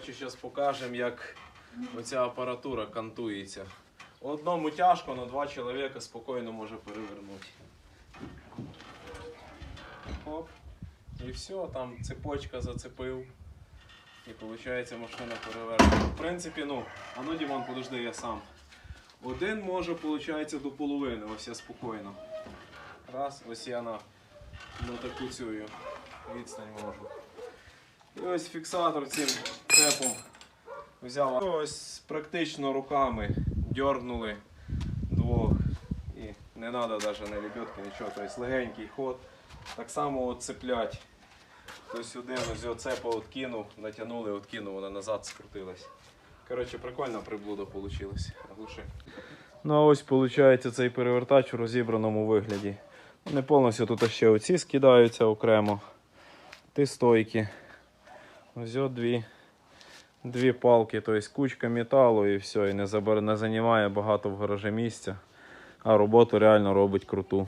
Коротше, зараз покажемо, як оця апаратура кантується. Одному тяжко, але два чоловіка спокійно може перевернути. Оп. І все, там цепочка зацепив. І виходить машина перевернута. В принципі, ну, а ну Дімон, подожди, я сам. Один може, виходить, до половини, ось я спокійно. Раз, ось я на, на таку цю відстань можу. І ось фіксатор цим цепом взяв. Ось практично руками дергнули двох. І не треба навіть на лебедки нічого. Тобто легенький ход. Так само от цеплять. Ось сюди ось його цепа откинув, натягнули, откинув, вона назад скрутилась. Коротше, прикольна приблуда вийшла. Глуши. Ну а ось виходить цей перевертач у розібраному вигляді. Не повністю тут ще оці скидаються окремо. Ті стойки. Ось дві, дві палки, тобто кучка металу і все, і не, забер... не займає багато в гаражі місця. А роботу реально робить круту.